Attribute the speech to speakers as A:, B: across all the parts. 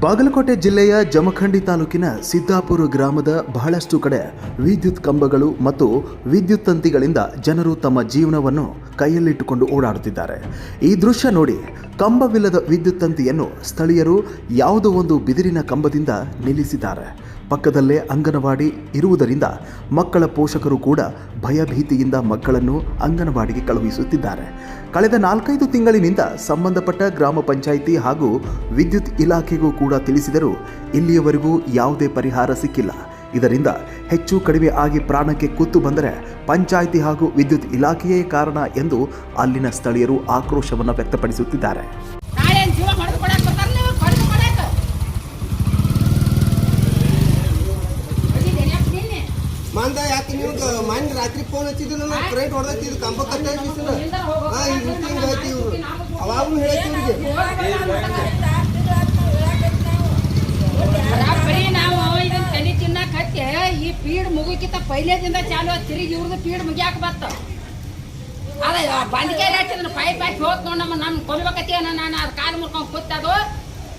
A: ಬಾಗಲಕೋಟೆ ಜಿಲ್ಲೆಯ ಜಮಖಂಡಿ ತಾಲೂಕಿನ ಸಿದ್ದಾಪುರ ಗ್ರಾಮದ ಬಹಳಷ್ಟು ಕಡೆ ವಿದ್ಯುತ್ ಕಂಬಗಳು ಮತ್ತು ವಿದ್ಯುತ್ ತಂತಿಗಳಿಂದ ಜನರು ತಮ್ಮ ಜೀವನವನ್ನು ಕೈಯಲ್ಲಿಟ್ಟುಕೊಂಡು ಓಡಾಡುತ್ತಿದ್ದಾರೆ. ಈ ದೃಶ್ಯ ನೋಡಿ ಕಂಬವಿಲ್ಲದ ವಿದ್ಯುತ್ ತಂತಿಯನ್ನು ಸ್ಥಳೀಯರು ಯಾವುದೋ ಒಂದು ಬಿದಿರಿನ ಕಂಬದಿಂದ ನಿಲ್ಲಿಸಿದ್ದಾರೆ. ಪಕ್ಕದಲ್ಲೇ ಅಂಗನವಾಡಿ ಇರುವುದರಿಂದ ಮಕ್ಕಳ ಪೋಷಕರು ಕೂಡ ಭಯಭೀತಿಯಿಂದ ಮಕ್ಕಳನ್ನು ಅಂಗನವಾಡಿಗೆ ಕಳುಹಿಸುತ್ತಿದ್ದಾರೆ. ಕಳೆದ ನಾಲ್ಕೈದು ತಿಂಗಳಿನಿಂದ ಸಂಬಂಧಪಟ್ಟ ಗ್ರಾಮ ಪಂಚಾಯಿತಿ ಹಾಗೂ ವಿದ್ಯುತ್ ಇಲಾಖೆಗೂ ಕೂಡ ತಿಳಿಸಿದರೂ ಇಲ್ಲಿಯವರೆಗೂ ಯಾವುದೇ ಪರಿಹಾರ ಸಿಕ್ಕಿಲ್ಲ. ಇದರಿಂದ ಹೆಚ್ಚು ಕಡಿಮೆ ಆಗಿ ಪ್ರಾಣಕ್ಕೆ ಕುತ್ತು ಬಂದರೆ ಪಂಚಾಯಿತಿ ಹಾಗೂ ವಿದ್ಯುತ್ ಇಲಾಖೆಯೇ ಕಾರಣ ಎಂದು ಅಲ್ಲಿನ ಸ್ಥಳೀಯರು ಆಕ್ರೋಶವನ್ನು ವ್ಯಕ್ತಪಡಿಸುತ್ತಿದ್ದಾರೆ
B: ಮಂದ ಯಾಕೆ ನೀವು ಮನ್ ರಾತ್ರಿ ಫೋನ್ ಹಚ್ಚಿದ್ರು ನಾವು ಕರೆಂಟ್ ಹೊಡೆದೈತಿ ಇದು ಕಂಬ ಕತ್ತೈತಿ ಹಾ ಈ ರೀತಿ ಐತಿ ಇವ್ರು ಅವಾಗೂ ಹೇಳೈತಿ ಇವ್ರಿಗೆ
C: ಬರೀ ಹತ್ತೆ ಈ ಪೀಡ್ ಮುಗಿಕಿತ ಪೈಲೇದಿಂದ ಚಾಲು ತಿರುಗಿ ಇವ್ರದ್ದು ಪೀಡ್ ಮುಗಿಯಾಕ ಬತ್ತ. ಅದ ಬಂದಿಗೆ ಹಚ್ಚಿದ್ರೆ ಪೈಪ್ ಹಾಕಿ ಹೋತ್ ನೋಡ್ ನಮ್ಮ ನಮ್ಮ ಕೊಲ್ಬೇಕತಿ ನಾನು ಅದ್ ಕಾಲು ಮುರ್ಕೊಂಡ್ ಕೂತದು.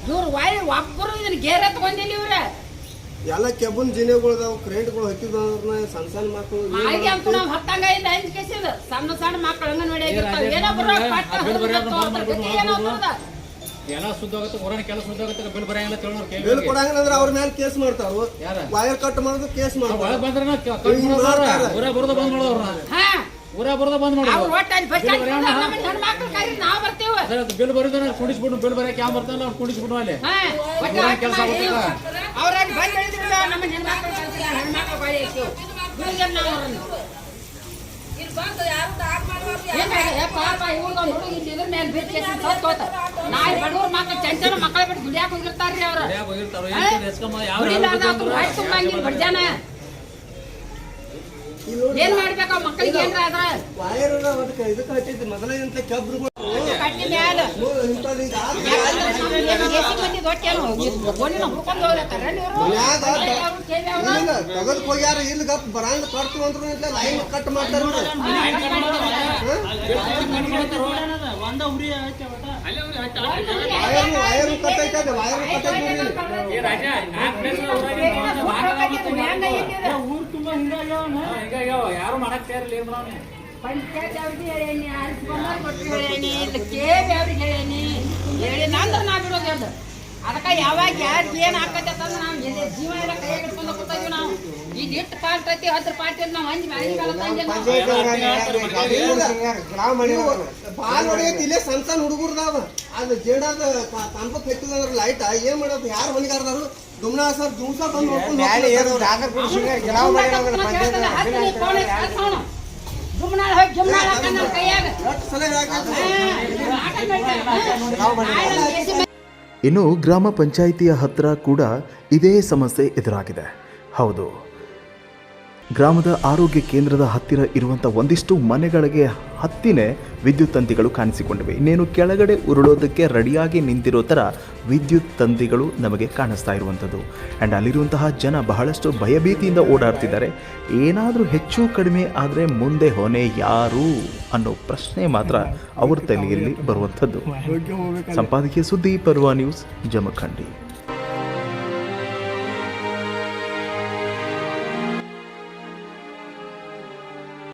C: ಇವ್ರು ವೈ ಒಬ್ಬರು ಇದನ್ನ ಗೇರೆ ತಗೊಂಡಿಲ್ಲ ಇವ್ರ.
B: ಎಲ್ಲ ಕೆಬ್ಬನ್ ಜಿನೆಗಳು ಅದಾವ ಕರೆಂಟ್ಗಳು ಹತ್ತಿದ್ರ ಸಣ್ಣ ಸಣ್ಣ ಮಕ್ಕಳು
C: ಹಾಗೆ ಅಂತ ನಾವು ಹತ್ತಂಗ ಇಲ್ಲ ಹಂಚ್ ಕೇಸಿದ. ಸಣ್ಣ ಸಣ್ಣ ಮಕ್ಕಳು ಅಂಗನವಾಡಿ ಏನೋ
D: ಎಲ್ಲ ಶುದ್ಧ ಆಗುತ್ತೆ? ಹೊರನ ಕೆಲಸ ಶುದ್ಧ ಆಗುತ್ತೆ? ಬಿಲ್ ಬರಂಗಿಲ್ಲ ತಿಳೋರ್
B: ಬಿಲ್ ಕೊಡಂಗಿಲ್ಲ ಅಂದ್ರೆ ಅವ್ರ ಮೇಲೆ ಕೇಸ್ ಮಾಡ್ತಾರು
D: ಯಾರು?
B: ವೈರ್ ಕಟ್ ಮಾಡೋದು ಕೇಸ್
D: ಒಳಗ್
B: ಒಳಗೆ
D: ಬಂದ್ರೆ
B: ಮಾಡ್ತಾರ.
D: ಊರ ಬರೋದ ಬಂದ್ ಮಾಡೋರು
C: ಹಾ.
D: ಊರ ಬರೋದ ಬಂದ್
C: ಅವ್ರು.
D: ಮಾಡೋದು ಬಿಲ್ ಕುಡಿಸ್ಬಿಟ್ಟು ಬಿಲ್ ಬರಕ್ಕೆ ಯಾವ ಬರ್ತಾನಲ್ಲ ಅವ್ನು ಕುಡಿಸ್ಬಿಟ್ಟು ಅಲ್ಲಿ. ಕೆಲ್ಸ. ಆಗುತ್ತಲ್ಲ?
C: ಬಿದ್ದು ಮಕ್ಕಳ ಬಿಟ್ಟು?
D: ಏನ್
C: ಮಾಡ್ಬೇಕು ಮಕ್ಕಳಿಗೆ ಏನ್ರ
B: ಅದಕ್ಕೆ ಆದ್ ಮನ್ಯಾಗ ಇಲ್ಲ ಬರಂಗ್ ಕಟ್ತು ಅಂದ್ರು ಲೈನ್ ಕಟ್ ಮಾಡ್ತಾರ ವೈರ್ ವೈರ್ ವೈರ್ ಕಟ್ ಐತಿ
D: ಯಾರು ಮಾಡಕ್ ತಯಾರಿಲ್ಲ ಏನ್ ಮಾಡೋಣ
C: ಪಂಚಾಯತ್ ಅವ್ರಿಗೆ ಹೇಳೇನಿ ಆರಿಸ್ಕೊಂಡ್ ಕೊಟ್ಟು ಹೇಳೇನಿ ಇಲ್ಲಿ ಕೇಳಿ ಅವ್ರಿಗೆ ಹೇಳೇನಿ. ಹೇಳಿ ನಂದ್ರ ನಾ ಬಿಡೋದಿಲ್ಲ ಅದಕ್ಕೆ ಯಾವಾಗ ಯಾರಿಗೆ ಏನು ಹಾಕತ್ತೆ ಅಂತಂದ್ರೆ ನಾವು ಎದೆ ಜೀವ ಎಲ್ಲ ಕೈ ಹಿಡ್ಕೊಂಡು ಕೂತಾಯಿವಿ ನಾವು ಈಗ ಇಟ್ಟು ಐತಿ ನಾವು
B: ಬಾಲ್ ಹೊಡೆಯತ್ ಇಲ್ಲೇ ಸಣ್ಣ ಸಣ್ಣ ಹುಡುಗರ್ದಾವ ಅದು ಜೇಡದ ತಂಪಕ್ ಹತ್ತಿದಂದ್ರ ಲೈಟ್ ಏನ್ ಮಾಡೋದು? ಯಾರು ಹೊಲಿಗಾರದಾರು ದುಮ್ನಾ ಸರ್ ಬಂದು ನೋಡ್ಕೊಂಡು
C: ಹೋಗಿ ಕೈಯಾಗ.
B: ಸಲ.
A: ಇನ್ನು ಗ್ರಾಮ ಪಂಚಾಯಿತಿಯ ಹತ್ರ ಕೂಡ ಇದೇ ಸಮಸ್ಯೆ ಎದುರಾಗಿದೆ. ಹೌದು. ಗ್ರಾಮದ ಆರೋಗ್ಯ ಕೇಂದ್ರದ ಹತ್ತಿರ ಇರುವಂಥ ಒಂದಿಷ್ಟು ಮನೆಗಳಿಗೆ ಹತ್ತಿನೇ ವಿದ್ಯುತ್ ತಂತಿಗಳು ಕಾಣಿಸಿಕೊಂಡಿವೆ. ಇನ್ನೇನು ಕೆಳಗಡೆ ಉರುಳೋದಕ್ಕೆ ರೆಡಿಯಾಗಿ ನಿಂತಿರೋ ಥರ ವಿದ್ಯುತ್ ತಂತಿಗಳು ನಮಗೆ ಕಾಣಿಸ್ತಾ ಇರುವಂಥದ್ದು ಆ್ಯಂಡ್ ಅಲ್ಲಿರುವಂತಹ ಜನ ಬಹಳಷ್ಟು ಭಯಭೀತಿಯಿಂದ ಓಡಾಡ್ತಿದ್ದಾರೆ. ಏನಾದರೂ ಹೆಚ್ಚು ಕಡಿಮೆ ಆದರೆ ಮುಂದೆ ಹೊನೆ ಯಾರು ಅನ್ನೋ ಪ್ರಶ್ನೆ ಮಾತ್ರ ಅವ್ರ ತಲೆಯಲ್ಲಿ ಬರುವಂಥದ್ದು ಸಂಪಾದಕೀಯ ಸುದ್ದಿ ಪರ್ವ ನ್ಯೂಸ್ ಜಮಖಂಡಿ.